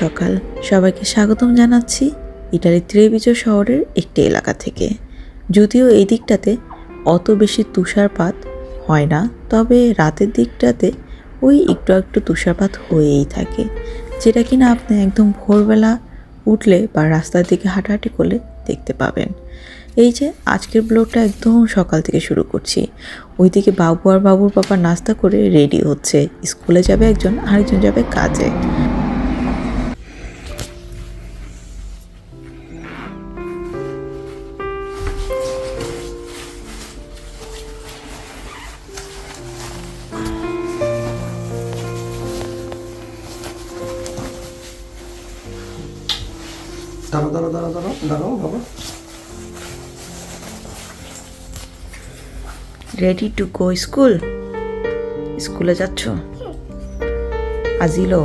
সকাল। সবাইকে স্বাগতম জানাচ্ছি ইটালির ত্রেবিজো শহরের একটি এলাকা থেকে। যদিও এই দিকটাতে অত বেশি তুষারপাত হয় না, তবে রাতের দিকটাতে ওই একটু একটু তুষারপাত হয়েই থাকে, যেটা কিনা আপনি একদম ভোরবেলা উঠলে বা রাস্তার দিকে হাঁটাহাঁটি করলে দেখতে পাবেন। এই যে আজকের ব্লগটা একদম সকাল থেকে শুরু করছি। ওইদিকে বাবু আর বাবুর পাপা নাস্তা করে রেডি হচ্ছে। স্কুলে যাবে একজন, আরেকজন যাবে কাজে। দাঁড়াও দাঁড়াও বাবা। রেডি টু গো স্কুল স্কুলে যাচ্ছ? আজিলো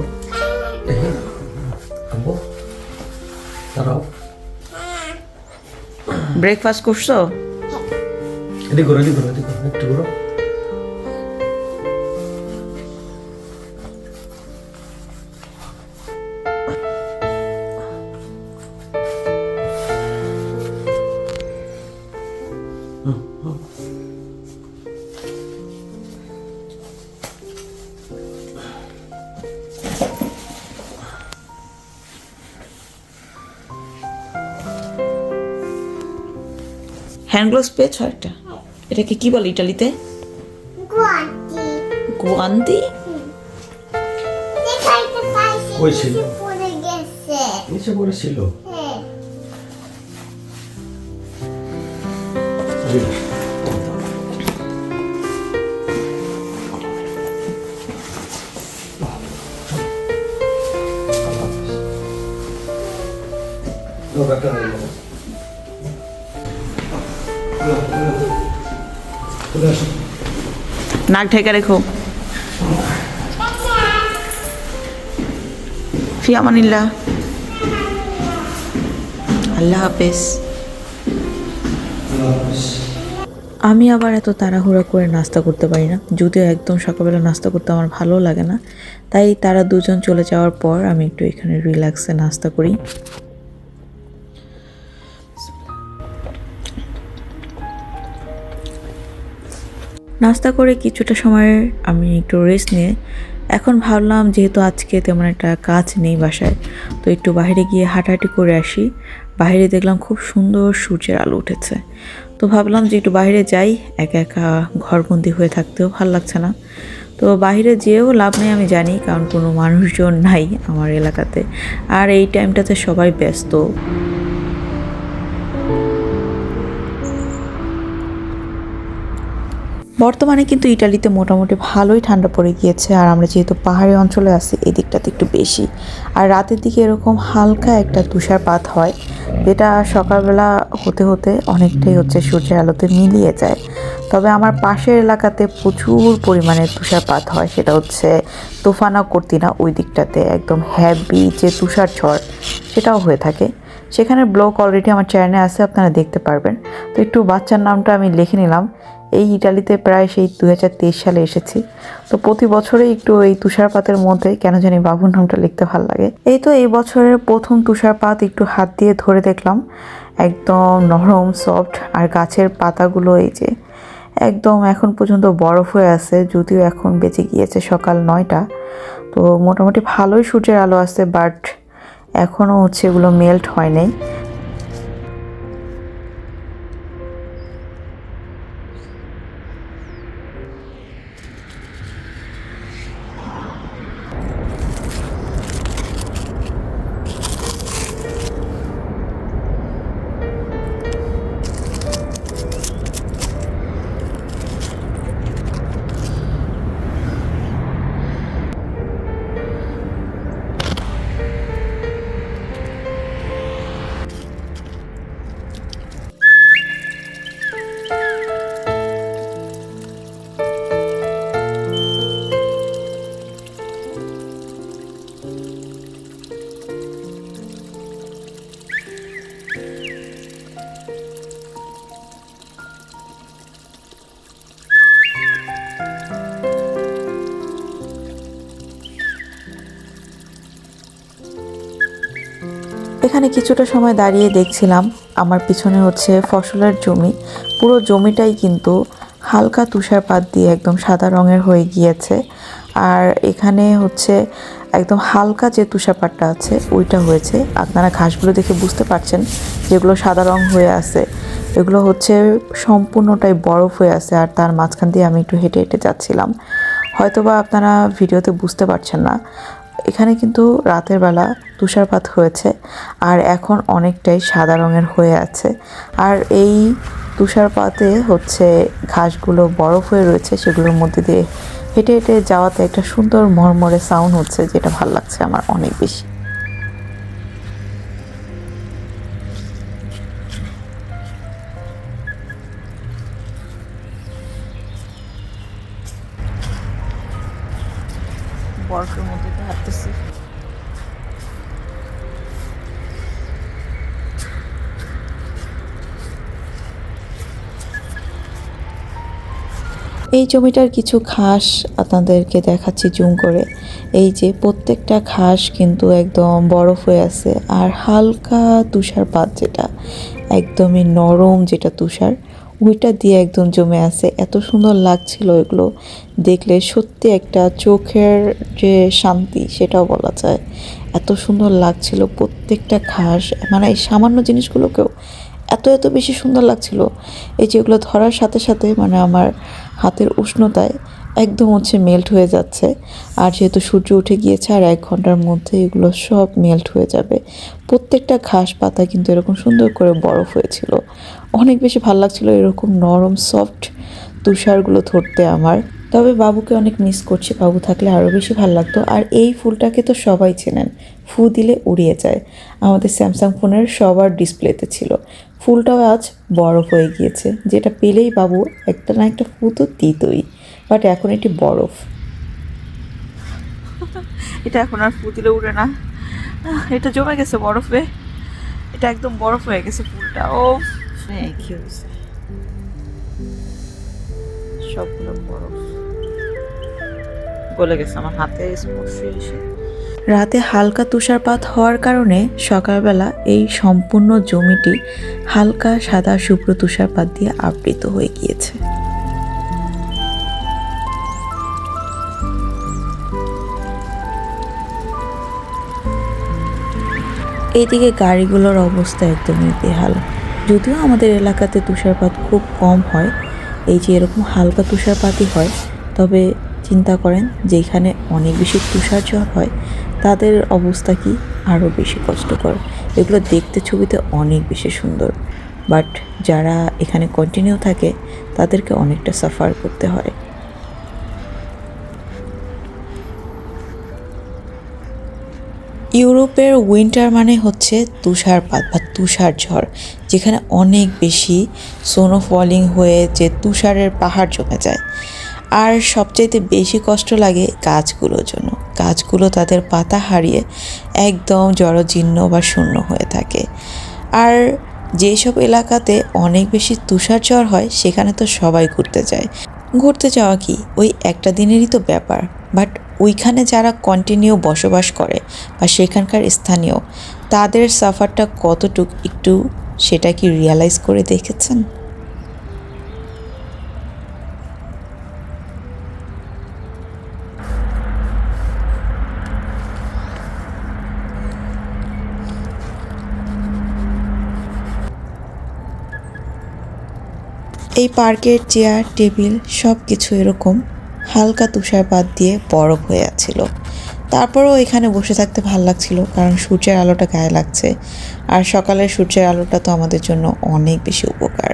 দাঁড়াও। ব্রেকফাস্ট করছ? এদিকে ঘুরো এদিকে ঘুরো এদিকে ঘুরো একটু ঘুরো। হ্যান্ড গ্লোভস পেয়েছ একটা? এটাকে কি বলে ইটালিতে? গুয়ান্তি? নিচে পড়েছিল। নাক ঢেকে রেখো। ফিয়ামানিল্লাহ আল্লাহ হাফেজ। আমি আবার এত তাড়াহুড়া করে নাস্তা করতে পারি না। যদিও একদম সকালবেলা নাস্তা করতে আমার ভালো লাগে না। তাই তারা দুজন চলে যাওয়ার পর আমি একটু এখানে রিল্যাক্সে নাস্তা করি। নাস্তা করে কিছুটা সময় আমি একটু রেস্ট নিয়ে, এখন ভাবলাম যেহেতু আজকে তেমন একটা কাজ নেই বাসায়, তো একটু বাইরে গিয়ে হাঁটাহাঁটি করে আসি। বাইরে দেখলাম খুব সুন্দর সূর্যের আলো উঠেছে। তো ভাবলাম যে একটু বাইরে যাই, একা একা ঘরবন্দি হয়ে থাকতেও ভালো লাগছে না। তো বাইরে যেয়েও লাভ নেই আমি জানি, কারণ কোনো মানুষজন নাই আমার এলাকাতে। আর এই টাইমটাতে সবাই ব্যস্ত। বর্তমানে কিন্তু ইটালিতে মোটামুটি ভালোই ঠান্ডা পড়ে গিয়েছে, আর আমরা যেহেতু পাহাড়ি অঞ্চলে আছি, এই দিকটাতে একটু বেশি। আর রাতের দিকে এরকম হালকা একটা তুষারপাত হয়, যেটা সকালবেলা হতে হতে অনেকটাই হচ্ছে সূর্যের আলোতে মিলিয়ে যায়। তবে আমার পাশের এলাকাতে প্রচুর পরিমাণে তুষারপাত হয়, সেটা হচ্ছে তোফানা কর্তিনা ওই দিকটাতে, একদম হ্যাভি যে তুষার ঝড়, সেটাও হয়ে থাকে। সেখানে ব্লগ অলরেডি আমার চ্যানেলে আছে, আপনারা দেখতে পারবেন। তো একটু বাচ্চার নামটা আমি লিখে নিলাম। এই ইটালিতে প্রায় সেই দু হাজার তেইশ সালে এসেছি। তো প্রতি বছরেই একটু এই তুষারপাতের মধ্যে কেন জানি বাবুর নামটা লিখতে ভালো লাগে। এই তো এই বছরের প্রথম তুষারপাত একটু হাত দিয়ে ধরে দেখলাম। একদম নরম সফট আর গাছের পাতাগুলো এই যে একদম এখন পর্যন্ত বরফ হয়ে আছে, যদিও এখন বেঁচে গিয়েছে সকাল নয়টা। তো মোটামুটি ভালোই সূর্যের আলো আছে বাট এখনও হচ্ছে এগুলো মেল্ট হয় নাই। এখানে কিছুটা সময় দাঁড়িয়ে দেখছিলাম, আমার পিছনে হচ্ছে ফসলের জমি। পুরো জমিটাই কিন্তু হালকা তুষারপাত দিয়ে একদম সাদা রঙের হয়ে গিয়েছে। আর এখানে হচ্ছে একদম হালকা যে তুষারপাতটা আছে, ওইটা হয়েছে। আপনারা ঘাসগুলো দেখে বুঝতে পারছেন যেগুলো সাদা রং হয়ে আছে। এগুলো হচ্ছে সম্পূর্ণটাই বরফ হয়ে আছে আর তার মাঝখান দিয়ে আমি একটু হেঁটে হেঁটে যাচ্ছিলাম। হয়তোবা আপনারা ভিডিওতে বুঝতে পারছেন না। এখানে কিন্তু রাতের বেলা তুষারপাত হয়েছে আর এখন অনেকটাই সাদা রঙের হয়ে আছে। আর এই তুষারপাতে হচ্ছে ঘাসগুলো বরফ হয়ে রয়েছে, সেগুলোর মধ্যে দিয়ে হেঁটে হেঁটে যাওয়াতে একটা সুন্দর মরমরে সাউন্ড হচ্ছে, যেটা ভালো লাগছে আমার অনেক বেশি। বরফের মধ্যে হাঁটতেছি এই জমিটার কিছু ঘাস আপনাদেরকে দেখাচ্ছি জুম করে। এই যে প্রত্যেকটা ঘাস কিন্তু একদম বরফ হয়ে আছে, আর হালকা তুষারপাত যেটা, একদমই নরম যেটা তুষার। ওইটা দিয়ে একদম জমে আছে। এত সুন্দর লাগছিল এগুলো। দেখলে সত্যি একটা চোখের যে শান্তি, সেটাও বলা যায়। এত সুন্দর লাগছিল প্রত্যেকটা ঘাস। মানে এই সামান্য জিনিসগুলোকেও এত এত বেশি সুন্দর লাগছিল। এই যেগুলো ধরার সাথে সাথে মানে আমার হাতের উষ্ণতায় একদম হচ্ছে মেল্ট হয়ে যাচ্ছে। আর যেহেতু সূর্য উঠে গিয়েছে আর এক ঘণ্টার মধ্যে এগুলো সব মেল্ট হয়ে যাবে। প্রত্যেকটা ঘাস পাতা কিন্তু এরকম সুন্দর করে বরফ হয়েছিল। অনেক বেশি ভালো লাগছিল এরকম নরম সফট তুষারগুলো ধরতে আমার। তবে বাবুকে অনেক মিস করছি, বাবু থাকলে আরও বেশি ভালো লাগতো। আর এই ফুলটাকে তো সবাই চেনেন, ফু দিলে উড়িয়ে যায়। আমাদের স্যামসাং ফোনের সবার ডিসপ্লেতে ছিল। ফুলটাও আজ বরফ হয়ে গিয়েছে, যেটা পেলেই বাবু একটা না একটা ফু তো দিতই। বাট এখন এটি বরফ। এটা এখন আর ফু দিলে উড়ে না। এটা জমে গেছে বরফে। এটা একদম বরফ হয়ে গেছে ফুলটা। ও কি হয়েছে সবগুলো বরফ। গলে গেছে আমার হাতে স্পর্শে এসে। রাতে হালকা তুষারপাত হওয়ার কারণে সকালবেলা এই সম্পূর্ণ জমিটি হালকা সাদা শুভ্র তুষারপাত দিয়ে আবৃত হয়ে গিয়েছে। এইদিকে গাড়িগুলোর অবস্থা একদমই বেহাল। যদিও আমাদের এলাকাতে তুষারপাত খুব কম হয়, এই যে এরকম হালকা তুষারপাতই হয়, তবে চিন্তা করেন যেখানে অনেক বেশি তুষার ঝড় হয়, তাদের অবস্থা কি আরও বেশি কষ্টকর। এগুলো দেখতে ছবিতে অনেক বেশি সুন্দর, বাট যারা এখানে কন্টিনিউ থাকে, তাদেরকে অনেকটা সাফার করতে হয়। ইউরোপের উইন্টার মানে হচ্ছে তুষারপাত বা তুষার ঝড়, যেখানে অনেক বেশি সোনো ফলিং হয়ে যে তুষারের পাহাড় জমে যায়। আর সবচাইতে বেশি কষ্ট লাগে গাছগুলোর জন্য। গাছগুলো তাদের পাতা হারিয়ে একদম জড়জীর্ণ বা শূন্য হয়ে থাকে। আর যেসব এলাকাতে অনেক বেশি তুষার ঝড় হয়, সেখানে তো সবাই ঘুরতে যায়। ঘুরতে যাওয়া কি? ওই একটা দিনেরই তো ব্যাপার। বাট ওইখানে যারা কন্টিনিউ বসবাস করে বা সেখানকার স্থানীয়, তাদের সাফারটা কতটুক একটু সেটা কি রিয়ালাইজ করে দেখেছেন? এই পার্কের চেয়ার টেবিল সব কিছু এরকম। হালকা তুষারপাত দিয়ে বরফ হয়ে আছিল তারপরেও এখানে বসে থাকতে ভালো লাগছিল, কারণ সূর্যের আলোটা গায়ে লাগছে। আর সকালের সূর্যের আলোটা তো আমাদের জন্য অনেক বেশি উপকার।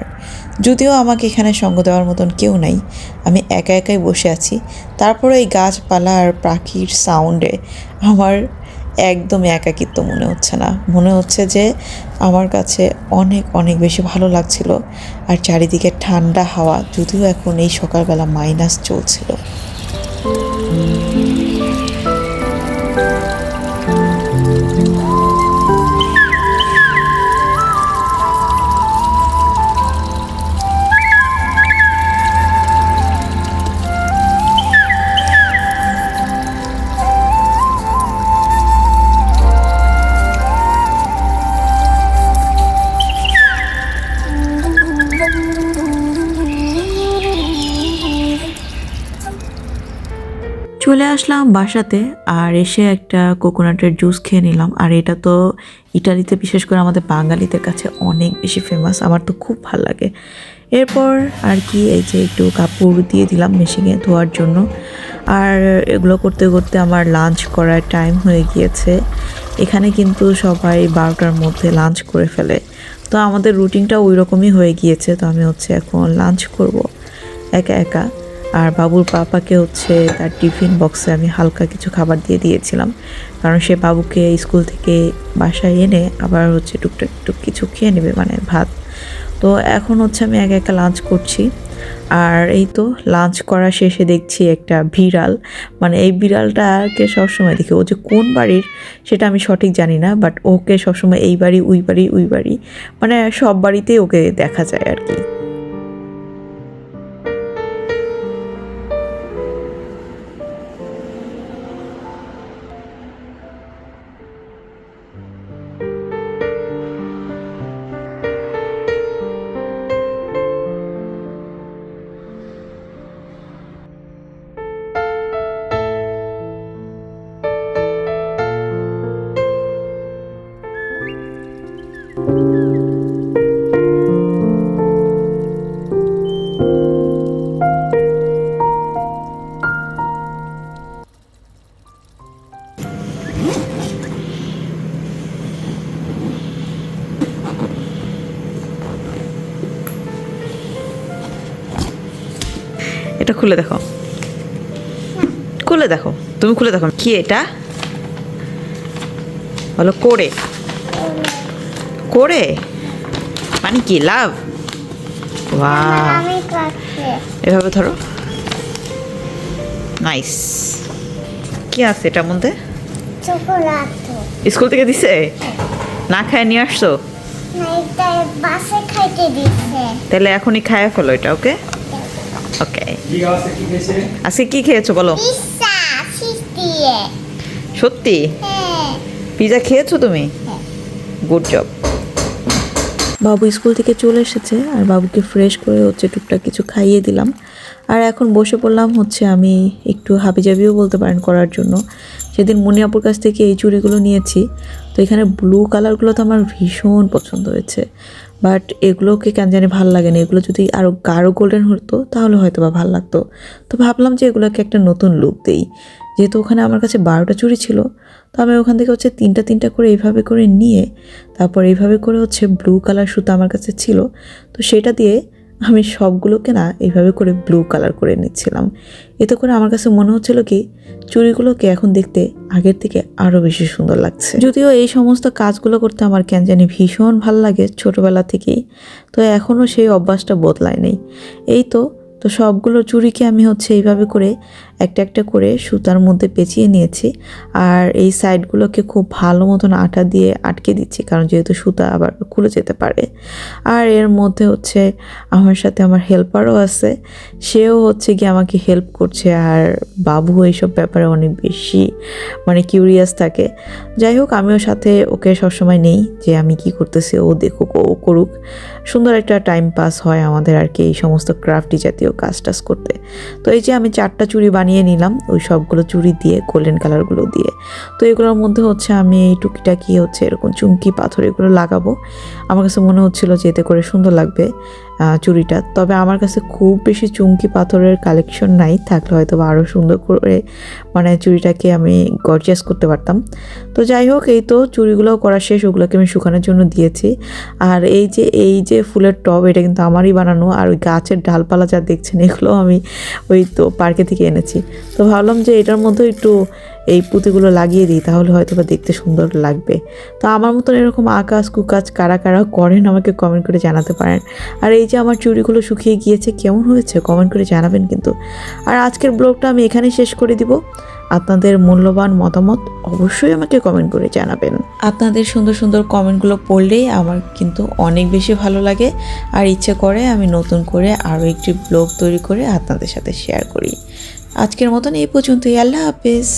যদিও আমাকে এখানে সঙ্গ দেওয়ার মতন কেউ নাই, আমি একা একাই বসে আছি। তারপরে এই গাছপালা আর পাখির সাউন্ডে আমার একদম একাকিত্ব মনে হচ্ছে না। মনে হচ্ছে যে আমার কাছে অনেক অনেক বেশি ভালো লাগছিল আর চারিদিকে ঠান্ডা হাওয়া, যদিও এখন এই সকালবেলা মাইনাস চলছিল। চলে আসলাম বাসাতে আর এসে একটা কোকোনাটের জুস খেয়ে নিলাম। আর এটা তো ইটালিতে, বিশেষ করে আমাদের বাঙালিদের কাছে অনেক বেশি ফেমাস আমার তো খুব ভালো লাগে। এরপর আর কি, এই যে একটু কাপড় দিয়ে দিলাম মেশিনে ধোয়ার জন্য। আর এগুলো করতে করতে আমার লাঞ্চ করার টাইম হয়ে গিয়েছে। এখানে কিন্তু সবাই বারোটার মধ্যে লাঞ্চ করে ফেলে। তো আমাদের রুটিনটা ওই রকমই হয়ে গিয়েছে। তো আমি হচ্ছে এখন লাঞ্চ করব। একা একা। আর বাবুর পাপাকে হচ্ছে তার টিফিন বক্সে আমি হালকা কিছু খাবার দিয়ে দিয়েছিলাম। কারণ সে বাবুকে স্কুল থেকে বাসায় এনে আবার হচ্ছে টুকটাক টুক কিছু খেয়ে নেবে মানে ভাত। তো এখন হচ্ছে আমি একা একা লাঞ্চ করছি। আর এই তো লাঞ্চ করা শেষে দেখছি একটা বিড়াল। মানে এই বিড়ালটাকে সবসময় দেখি। ও যে কোন বাড়ির সেটা আমি সঠিক জানি না বাট ওকে সবসময় এই বাড়ি, ওই বাড়ি ওই বাড়ি। মানে সব বাড়িতেই ওকে দেখা যায় আর কি। খুলে দেখো। খুলে দেখো। তুমি খুলে দেখো। কি এটা? বলো করে। করে? মানে কি লাভ? এভাবে ধরো। নাইস কি আছে এটার মধ্যে? স্কুল থেকে দিছে? না খায় নিয়ে আসছো? তাহলে এখনই খায় ফেলো এটা ওকে ওকে আজকে কি খেয়েছো বলো? সত্যি? হ্যাঁ। পিজা খেয়েছো তুমি? গুড জব বাবু স্কুল থেকে চলে এসেছে আর বাবুকে ফ্রেশ করে হচ্ছে টুকটাক কিছু খাইয়ে দিলাম। আর এখন বসে পড়লাম হচ্ছে আমি একটু হাবিজাবিও বলতে পারেন করার জন্য। সেদিন মুনিয়াপুর কাছ থেকে এই চুড়িগুলো নিয়েছি। তো এখানে ব্লু কালারগুলো তো আমার ভীষণ পছন্দ হয়েছে। বাট এগুলোকে কেন জানি ভালো লাগে না। এগুলো যদি আরও গাঢ় গোল্ডেন হতো, তাহলে হয়তো বা ভালো লাগতো। তো ভাবলাম যে এগুলোকে একটা নতুন লুক দেই। যেহেতু ওখানে আমার কাছে বারোটা চুড়ি ছিল, তো আমি ওখান থেকে হচ্ছে তিনটা তিনটা করে এইভাবে করে নিয়ে, তারপর এইভাবে করে হচ্ছে ব্লু কালার সুতো আমার কাছে ছিল, তো সেটা দিয়ে আমি সবগুলোকে না এইভাবে করে ব্লু কালার করে নিচ্ছিলাম। এতে করে আমার কাছে মনে হচ্ছিল কি, চুড়িগুলোকে এখন দেখতে আগের থেকে আরও বেশি সুন্দর লাগছে। যদিও এই সমস্ত কাজগুলো করতে আমার কেন জানি ভীষণ ভালো লাগে ছোটোবেলা থেকেই, তো এখনও সেই অভ্যাসটা বদলায় নেই। এই তো তো সবগুলো চুরিকে আমি হচ্ছে এইভাবে করে একটা একটা করে সুতার মধ্যে পেঁচিয়ে নিয়েছি। আর এই সাইডগুলোকে খুব ভালো মতন আটা দিয়ে আটকে দিচ্ছি, কারণ যেহেতু সুতা আবার খুলে যেতে পারে। আর এর মধ্যে হচ্ছে আমার সাথে আমার হেল্পারও আছে, সেও হচ্ছে গিয়ে আমাকে হেল্প করছে। আর বাবু এইসব ব্যাপারে অনেক বেশি মানে কিউরিয়াস থাকে। যাই হোক, আমিও সাথে ওকে সবসময় নেই যে আমি কি করতেছি, ও দেখুক, ও করুক। সুন্দর একটা টাইম পাস হয় আমাদের আর কি এই সমস্ত ক্রাফটি জাতীয় কাজ টাজ করতে। তো এই যে আমি চারটা চুড়ি বানিয়ে নিলাম, ওই সবগুলো চুড়ি দিয়ে গোল্ডেন কালারগুলো দিয়ে। তো এগুলোর মধ্যে হচ্ছে আমি এই টুকিটাকি হচ্ছে এরকম চুমকি পাথর এগুলো লাগাবো। আমার কাছে মনে হচ্ছিল যে এতে করে সুন্দর লাগবে। চুড়িটা। তবে আমার কাছে খুব বেশি চুমকি পাথরের কালেকশন নাই, থাকলে হয়তো আরও সুন্দর করে মানে চুড়িটাকে আমি গর্জিয়াস করতে পারতাম। তো যাই হোক, এই তো চুড়িগুলো করা শেষ, ওগুলোকে আমি শুকানোর জন্য দিয়েছি। আর এই যে এই যে ফুলের টব, এটা কিন্তু আমারই বানানো, আর ওই গাছের ডালপালা যা দেখছেন, এগুলো আমি ওই তো পার্কে থেকে এনেছি। তো ভাবলাম যে এটার মধ্যে একটু এই পুঁতিগুলো লাগিয়ে দিই, তাহলে হয়তো বা দেখতে সুন্দর লাগবে। তো আমার মতন এরকম আকাশ কুকাজ কারা কারা করেন আমাকে কমেন্ট করে জানাতে পারেন। আর এই যে আমার চুড়িগুলো শুকিয়ে গিয়েছে, কেমন হয়েছে কমেন্ট করে জানাবেন কিন্তু। আর আজকের ব্লগটা আমি এখানেই শেষ করে দিব। আপনাদের মূল্যবান মতামত অবশ্যই আমাকে কমেন্ট করে জানাবেন। আপনাদের সুন্দর সুন্দর কমেন্টগুলো পড়লেই আমার কিন্তু অনেক বেশি ভালো লাগে। আর ইচ্ছে করে আমি নতুন করে আরও একটি ব্লগ তৈরি করে আপনাদের সাথে শেয়ার করি। আজকের মতন এই পর্যন্তই, আল্লাহ হাফেজ।